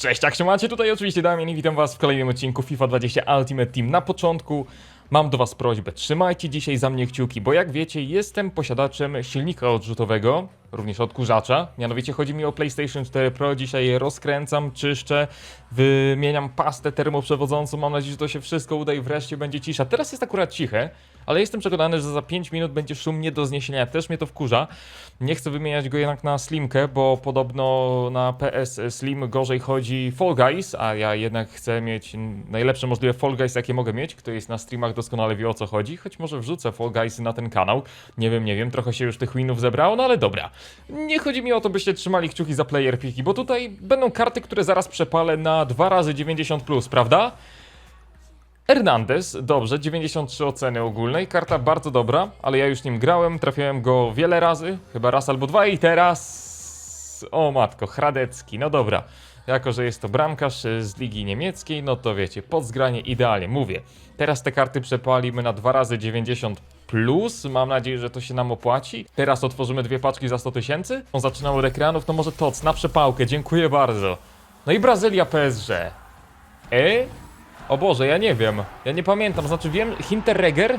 Cześć, jak się macie? Tutaj oczywiście Damian i witam was w kolejnym odcinku FIFA 20 Ultimate Team. Na początku mam do was prośbę, trzymajcie dzisiaj za mnie kciuki, bo jak wiecie, jestem posiadaczem silnika odrzutowego, również odkurzacza. Mianowicie chodzi mi o PlayStation 4 Pro, dzisiaj je rozkręcam, czyszczę, wymieniam pastę termoprzewodzącą, mam nadzieję, że to się wszystko uda i wreszcie będzie cisza. Teraz jest akurat ciche, ale jestem przekonany, że za 5 minut będzie szum nie do zniesienia, też mnie to wkurza. Nie chcę wymieniać go jednak na Slimkę, bo podobno na PS Slim gorzej chodzi Fall Guys, a ja jednak chcę mieć najlepsze możliwe Fall Guys, jakie mogę mieć. Kto jest na streamach doskonale wie o co chodzi, choć może wrzucę Fall Guysy na ten kanał. Nie wiem, nie wiem, trochę się już tych winów zebrało, no ale dobra. Nie chodzi mi o to, byście trzymali kciuki za player piki, bo tutaj będą karty, które zaraz przepalę na 2 razy 90 plus, prawda? Hernandez, dobrze, 93 oceny ogólnej, karta bardzo dobra, ale ja już nim grałem, trafiałem go wiele razy, chyba raz albo dwa i teraz... O matko, Hradecki, no dobra. Jako, że jest to bramkarz z ligi niemieckiej, no to wiecie, pod zgranie idealnie, mówię. Teraz te karty przepalimy na 2 razy 90 plus, mam nadzieję, że to się nam opłaci. Teraz otworzymy dwie paczki za 100 tysięcy. On zaczynał od ekranów, to może TOC, na przepałkę, dziękuję bardzo. No i Brazylia PSG. E? O Boże, ja nie wiem. Ja nie pamiętam, znaczy wiem, Hinterregger?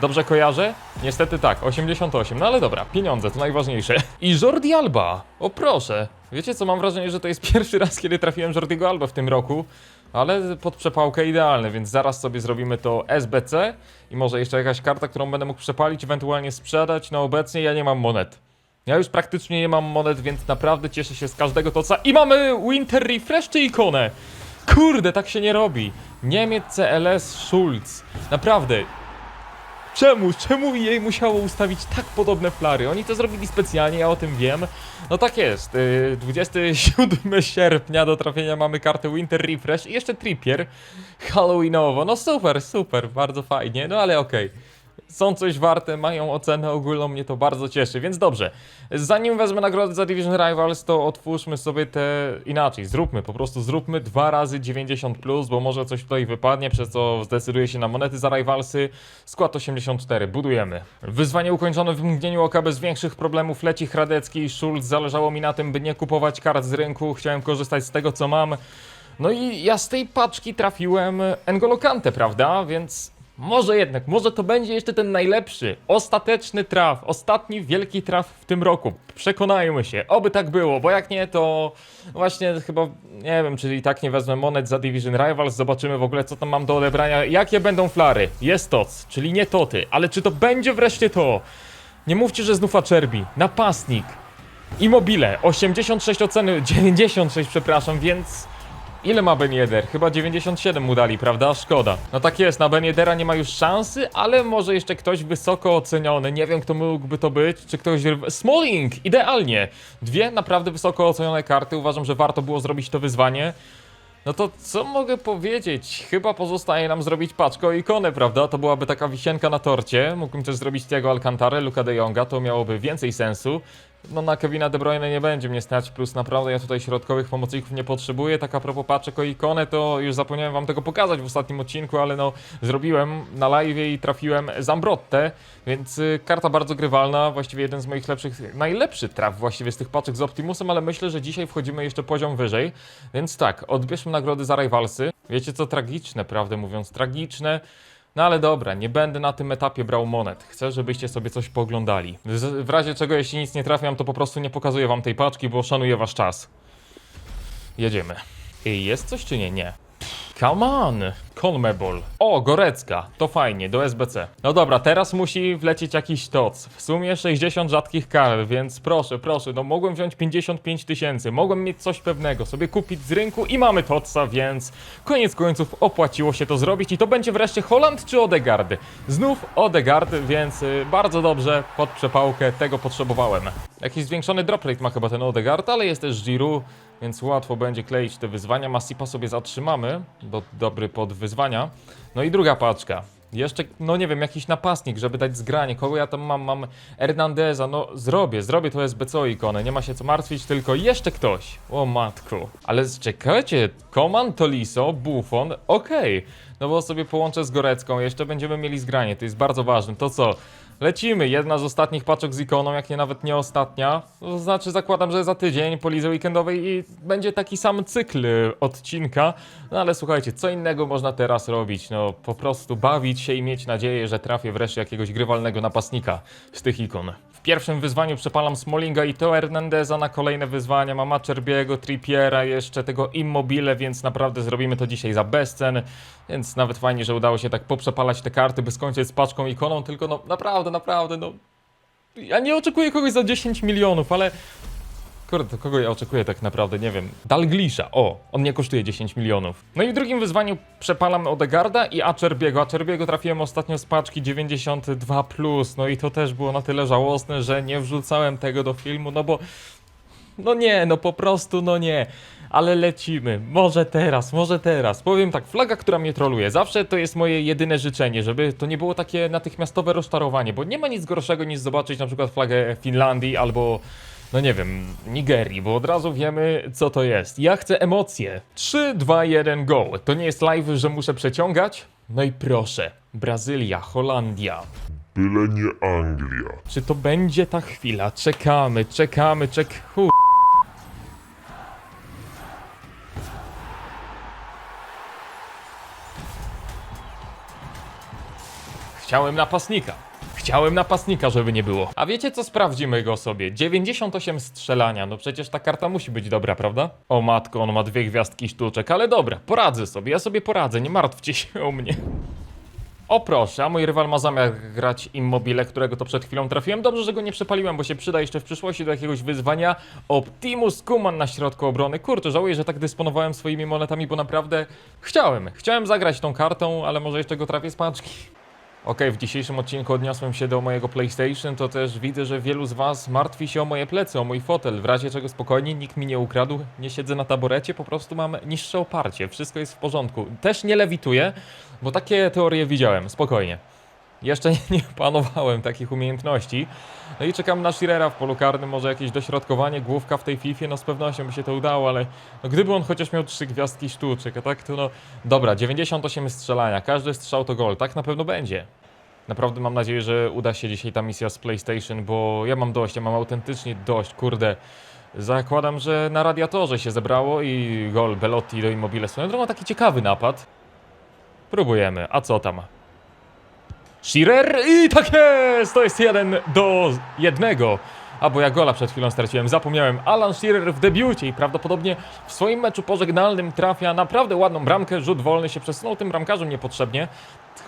Dobrze kojarzę? Niestety tak, 88, no ale dobra, pieniądze to najważniejsze. I Jordi Alba, o proszę. Wiecie co, mam wrażenie, że to jest pierwszy raz, kiedy trafiłem Jordiego Alba w tym roku, ale pod przepałkę idealne, więc zaraz sobie zrobimy to SBC i może jeszcze jakaś karta, którą będę mógł przepalić, ewentualnie sprzedać, no obecnie ja nie mam monet. Ja już praktycznie nie mam monet, więc naprawdę cieszę się z każdego toca. I mamy Winter Refresh czy ikonę? Kurde, tak się nie robi. Niemiec CLS Schulz. Naprawdę. Czemu? Czemu jej musiało ustawić tak podobne flary? Oni to zrobili specjalnie, ja o tym wiem. No tak jest. Yy, 27 sierpnia do trafienia mamy kartę Winter Refresh i jeszcze Trippier Halloweenowo. No super, super, bardzo fajnie, no ale okej są coś warte, mają ocenę ogólną, mnie to bardzo cieszy, więc dobrze. Zanim wezmę nagrodę za Division Rivals, to otwórzmy sobie te inaczej, zróbmy, po prostu zróbmy dwa razy 90+, plus, bo może coś tutaj wypadnie, przez co zdecyduję się na monety za Rivalsy. Skład 84, budujemy. Wyzwanie ukończone w mgnieniu oka bez większych problemów, leci Hradecki i Schulz, zależało mi na tym, by nie kupować kart z rynku, chciałem korzystać z tego, co mam. No i ja z tej paczki trafiłem N'Golo Kante, prawda? Więc może jednak, może to będzie jeszcze ten najlepszy, ostateczny traf, ostatni wielki traf w tym roku. Przekonajmy się, oby tak było, bo jak nie, to właśnie chyba, nie wiem, czyli tak nie wezmę monet za Division Rivals, zobaczymy w ogóle co tam mam do odebrania, jakie będą flary. Jest toc, czyli nie toty, ale czy to będzie wreszcie to? Nie mówcie, że znów Acerbi, napastnik, Immobile, 86 oceny, 96 przepraszam, więc... Ile ma Ben Yedder? Chyba 97 mu dali, prawda? Szkoda. No tak jest, na Ben Yeddera nie ma już szansy, ale może jeszcze ktoś wysoko oceniony. Nie wiem, kto mógłby to być. Czy ktoś... Smalling! Idealnie! Dwie naprawdę wysoko ocenione karty. Uważam, że warto było zrobić to wyzwanie. No to co mogę powiedzieć? Chyba pozostaje nam zrobić paczkę o ikonę, prawda? To byłaby taka wisienka na torcie. Mógłbym też zrobić Tiago Alcantara, Luka de Jonga, to miałoby więcej sensu. No na Kevina De Bruyne nie będzie mnie stać, plus naprawdę ja tutaj środkowych pomocników nie potrzebuję. Tak a propos paczek o ikonę, to już zapomniałem wam tego pokazać w ostatnim odcinku, ale no zrobiłem na live i trafiłem Zambrotte, więc y, karta bardzo grywalna, właściwie jeden z moich lepszych, najlepszy traf właściwie z tych paczek z Optimusem, ale myślę, że dzisiaj wchodzimy jeszcze poziom wyżej, więc tak, odbierzmy nagrody za Rivalsy. Wiecie co, tragiczne, prawdę mówiąc, tragiczne. No ale dobra, nie będę na tym etapie brał monet. Chcę, żebyście sobie coś poglądali. W razie czego, jeśli nic nie trafiam, to po prostu nie pokazuję wam tej paczki, bo szanuję wasz czas. Jedziemy. I jest coś czy nie? Nie. Come on! Conmebol. O, Gorecka. To fajnie, do SBC. No dobra, teraz musi wlecieć jakiś toc. W sumie 60 rzadkich kar, więc proszę, proszę, no mogłem wziąć 55 tysięcy, mogłem mieć coś pewnego, sobie kupić z rynku i mamy toca, więc koniec końców opłaciło się to zrobić i to będzie wreszcie Holland czy Odegaard? Znów Odegaard, więc y, bardzo dobrze, pod przepałkę, tego potrzebowałem. Jakiś zwiększony drop rate ma chyba ten Odegaard, ale jest też Giroud, więc łatwo będzie kleić te wyzwania. Masipa sobie zatrzymamy, bo dobry pod wyzwania. No i druga paczka. Jeszcze, no nie wiem, jakiś napastnik, żeby dać zgranie. Kogo ja tam mam? Mam Hernandeza. No zrobię, zrobię to SBC ikonę. Nie ma się co martwić, tylko jeszcze ktoś. O matku. Ale czekajcie, Koman, Toliso, Buffon, okej. No bo sobie połączę z Gorecką, jeszcze będziemy mieli zgranie, to jest bardzo ważne. To co? Lecimy, jedna z ostatnich paczek z ikoną, jak nie nawet nie ostatnia. To znaczy zakładam, że za tydzień po lidze weekendowej i będzie taki sam cykl odcinka. No ale słuchajcie, co innego można teraz robić? No po prostu bawić się i mieć nadzieję, że trafię wreszcie jakiegoś grywalnego napastnika z tych ikon. W pierwszym wyzwaniu przepalam Smallinga i Teo Hernandeza, na kolejne wyzwania mam Acerbiego, Trippiera, jeszcze tego Immobile, więc naprawdę zrobimy to dzisiaj za bezcen. Więc nawet fajnie, że udało się tak poprzepalać te karty, by skończyć z paczką ikoną, tylko no naprawdę, naprawdę, no... Ja nie oczekuję kogoś za 10 milionów, ale... Kurde, kogo ja oczekuję tak naprawdę, nie wiem. Dalglisza, o, on nie kosztuje 10 milionów. No i w drugim wyzwaniu przepalam Odegarda i Acerbiego. Acerbiego trafiłem ostatnio z paczki 92+, no i to też było na tyle żałosne, że nie wrzucałem tego do filmu, no bo... No nie, no po prostu no nie. Ale lecimy. Może teraz, może teraz. Powiem tak, flaga, która mnie troluje. Zawsze to jest moje jedyne życzenie, żeby to nie było takie natychmiastowe rozczarowanie, bo nie ma nic gorszego niż zobaczyć na przykład flagę Finlandii albo no nie wiem, Nigerii, bo od razu wiemy, co to jest. Ja chcę emocje. 3, 2, 1, go. To nie jest live, że muszę przeciągać? No i proszę. Brazylia, Holandia. Byle nie Anglia. Czy to będzie ta chwila? Czekamy, czekamy, czek... Hu... Chciałem napastnika. Chciałem napastnika, żeby nie było. A wiecie co? Sprawdzimy go sobie. 98 strzelania. No przecież ta karta musi być dobra, prawda? O matko, on ma dwie gwiazdki sztuczek, ale dobra, poradzę sobie. Ja sobie poradzę, nie martwcie się o mnie. O proszę, a mój rywal ma zamiar grać Immobile, którego to przed chwilą trafiłem. Dobrze, że go nie przepaliłem, bo się przyda jeszcze w przyszłości do jakiegoś wyzwania. Optimus Kuman na środku obrony. Kurczę, żałuję, że tak dysponowałem swoimi monetami, bo naprawdę chciałem. Chciałem zagrać tą kartą, ale może jeszcze go trafię z paczki. Okej, w dzisiejszym odcinku odniosłem się do mojego PlayStation, to też widzę, że wielu z Was martwi się o moje plecy, o mój fotel. W razie czego spokojnie, nikt mi nie ukradł, nie siedzę na taborecie, po prostu mam niższe oparcie, wszystko jest w porządku. Też nie lewituję, bo takie teorie widziałem, spokojnie. Jeszcze nie panowałem takich umiejętności. No i czekam na Shearera w polu karnym, może jakieś dośrodkowanie, główka w tej Fifie, no z pewnością by się to udało, ale no gdyby on chociaż miał trzy gwiazdki sztuczek, a tak to no... Dobra, 98 strzelania, każdy strzał to gol, tak na pewno będzie. Naprawdę mam nadzieję, że uda się dzisiaj ta misja z PlayStation, bo ja mam dość, ja mam autentycznie dość, kurde. Zakładam, że na radiatorze się zebrało i gol Belotti do Immobile. Swoją drogą taki ciekawy napad. Próbujemy, a co tam? Shearer i tak jest! To jest jeden do jednego. A bo ja gola przed chwilą straciłem, zapomniałem. Alan Shearer w debiucie i prawdopodobnie w swoim meczu pożegnalnym trafia naprawdę ładną bramkę. Rzut wolny się przesunął tym bramkarzem niepotrzebnie.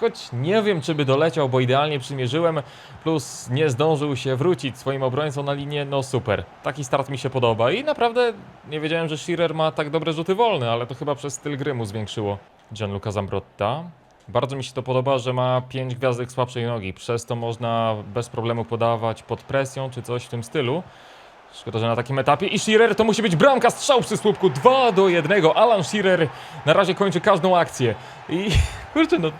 Choć nie wiem, czy by doleciał, bo idealnie przymierzyłem. Plus nie zdążył się wrócić swoim obrońcą na linię. No super. Taki start mi się podoba. I naprawdę nie wiedziałem, że Shearer ma tak dobre rzuty wolne, ale to chyba przez styl gry mu zwiększyło. Gianluca Zambrotta. Bardzo mi się to podoba, że ma 5 gwiazdek słabszej nogi, przez to można bez problemu podawać pod presją czy coś w tym stylu. Szkoda, że na takim etapie. I Shearer to musi być bramka, strzał przy słupku 2 do 1. Alan Shearer na razie kończy każdą akcję. I kurczę, no.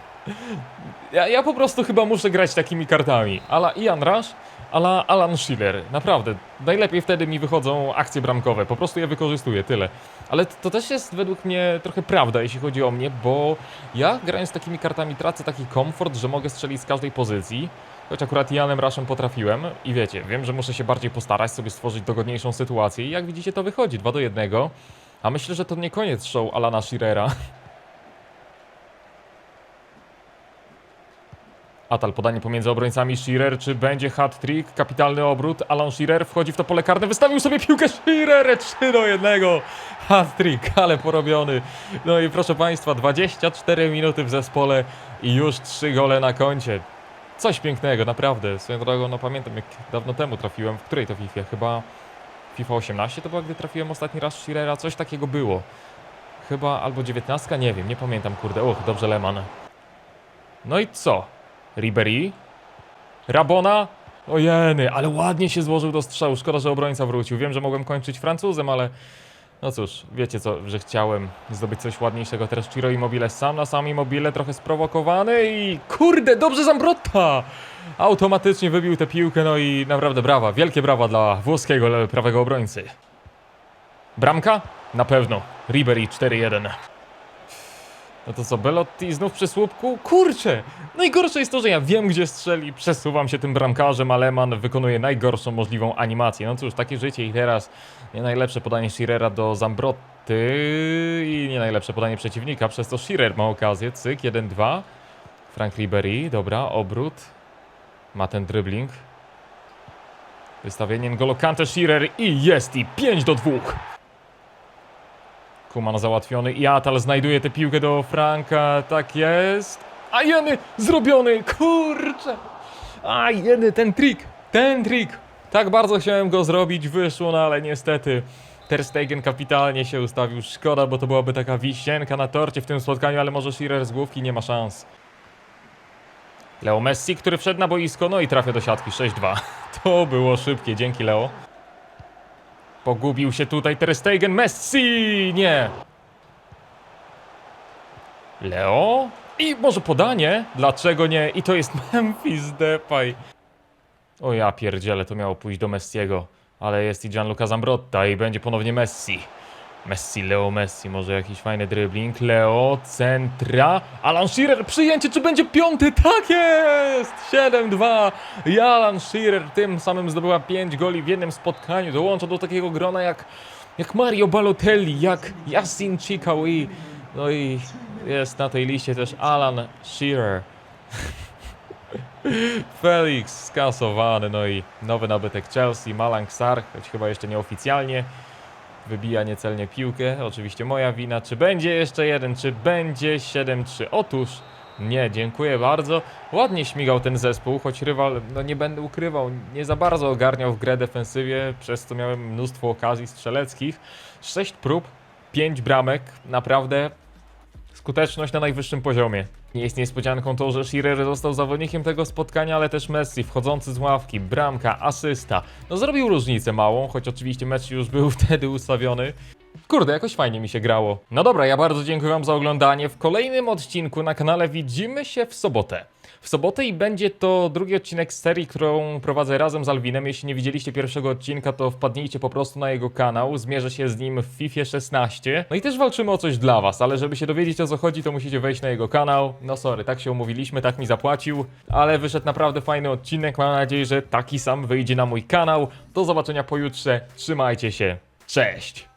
Ja, ja po prostu chyba muszę grać takimi kartami. Ala Ian Rush, ala Alan Shearer. Naprawdę. Najlepiej wtedy mi wychodzą akcje bramkowe. Po prostu je wykorzystuję, tyle. Ale to, też jest według mnie trochę prawda, jeśli chodzi o mnie, bo ja grając takimi kartami tracę taki komfort, że mogę strzelić z każdej pozycji. Choć akurat Janem Rushem potrafiłem i wiecie, wiem, że muszę się bardziej postarać, sobie stworzyć dogodniejszą sytuację i jak widzicie to wychodzi, 2 do 1. A myślę, że to nie koniec show Alana Shearera. Atal podanie pomiędzy obrońcami Shearer, czy będzie hat-trick, kapitalny obrót, Alan Shearer wchodzi w to pole karne, wystawił sobie piłkę Shearer, 3 do 1, hat-trick, ale porobiony. No i proszę Państwa, 24 minuty w zespole i już 3 gole na koncie. Coś pięknego, naprawdę. Swoją drogą, no pamiętam jak dawno temu trafiłem, w której to FIFA? Chyba FIFA 18 to była, gdy trafiłem ostatni raz Shearera, coś takiego było. Chyba albo 19, nie wiem, nie pamiętam, kurde. Uch, dobrze Leman. No i co? Ribery? Rabona? Ojeny, ale ładnie się złożył do strzału. Szkoda, że obrońca wrócił. Wiem, że mogłem kończyć Francuzem, ale no cóż, wiecie co, że chciałem zdobyć coś ładniejszego. Teraz Ciro Immobile sam na sam Immobile, trochę sprowokowany i kurde, dobrze Zambrotta! Automatycznie wybił tę piłkę, no i naprawdę brawa, wielkie brawa dla włoskiego prawego obrońcy. Bramka? Na pewno. Ribery 4-1. No to co, Belotti znów przy słupku? Kurczę! Najgorsze jest to, że ja wiem gdzie strzeli, przesuwam się tym bramkarzem, a wykonuje najgorszą możliwą animację. No cóż, takie życie i teraz nie najlepsze podanie Schirera do Zambrotty i nie najlepsze podanie przeciwnika, przez to Schirer ma okazję, cyk, 1-2. Frank Ribery, dobra, obrót. Ma ten dribbling. Wystawienie N'Golo Kante, Schirer i jest i 5 do 2. Kuman załatwiony i Atal znajduje tę piłkę do Franka, tak jest. A jeny, zrobiony, kurczę. A jeny, ten trik, ten trik. Tak bardzo chciałem go zrobić, wyszło, no ale niestety Ter Stegen kapitalnie się ustawił. Szkoda, bo to byłaby taka wisienka na torcie w tym spotkaniu, ale może Shearer z główki nie ma szans. Leo Messi, który wszedł na boisko, no i trafia do siatki 6-2. To było szybkie, dzięki Leo. Pogubił się tutaj Ter Stegen, Messi! Nie! Leo? I może podanie? Dlaczego nie? I to jest Memphis Depay. O ja pierdziele, to miało pójść do Messiego. Ale jest i Gianluca Zambrotta i będzie ponownie Messi. Messi, Leo Messi, może jakiś fajny dribbling. Leo, centra. Alan Shearer, przyjęcie, czy będzie piąty? Tak jest! 7-2. I Alan Shearer tym samym zdobyła 5 goli w jednym spotkaniu. Dołącza do takiego grona jak, jak Mario Balotelli, jak Yassin Chikawi. No i jest na tej liście też Alan Shearer. Felix skasowany, no i nowy nabytek Chelsea, Malang Sarr, choć chyba jeszcze nieoficjalnie. Wybija niecelnie piłkę, oczywiście moja wina. Czy będzie jeszcze jeden, czy będzie 7-3? Otóż nie, dziękuję bardzo. Ładnie śmigał ten zespół, choć rywal, no nie będę ukrywał, nie za bardzo ogarniał w grę defensywie, przez co miałem mnóstwo okazji strzeleckich. 6 prób, 5 bramek, naprawdę skuteczność na najwyższym poziomie. Nie jest niespodzianką to, że Shearer został zawodnikiem tego spotkania, ale też Messi, wchodzący z ławki, bramka, asysta. No zrobił różnicę małą, choć oczywiście mecz już był wtedy ustawiony. Kurde, jakoś fajnie mi się grało. No dobra, ja bardzo dziękuję Wam za oglądanie. W kolejnym odcinku na kanale widzimy się w sobotę. W sobotę i będzie to drugi odcinek z serii, którą prowadzę razem z Alwinem. Jeśli nie widzieliście pierwszego odcinka, to wpadnijcie po prostu na jego kanał. Zmierzę się z nim w FIFA 16. No i też walczymy o coś dla Was, ale żeby się dowiedzieć o co chodzi, to musicie wejść na jego kanał. No sorry, tak się umówiliśmy, tak mi zapłacił, ale wyszedł naprawdę fajny odcinek. Mam nadzieję, że taki sam wyjdzie na mój kanał. Do zobaczenia pojutrze. Trzymajcie się. Cześć!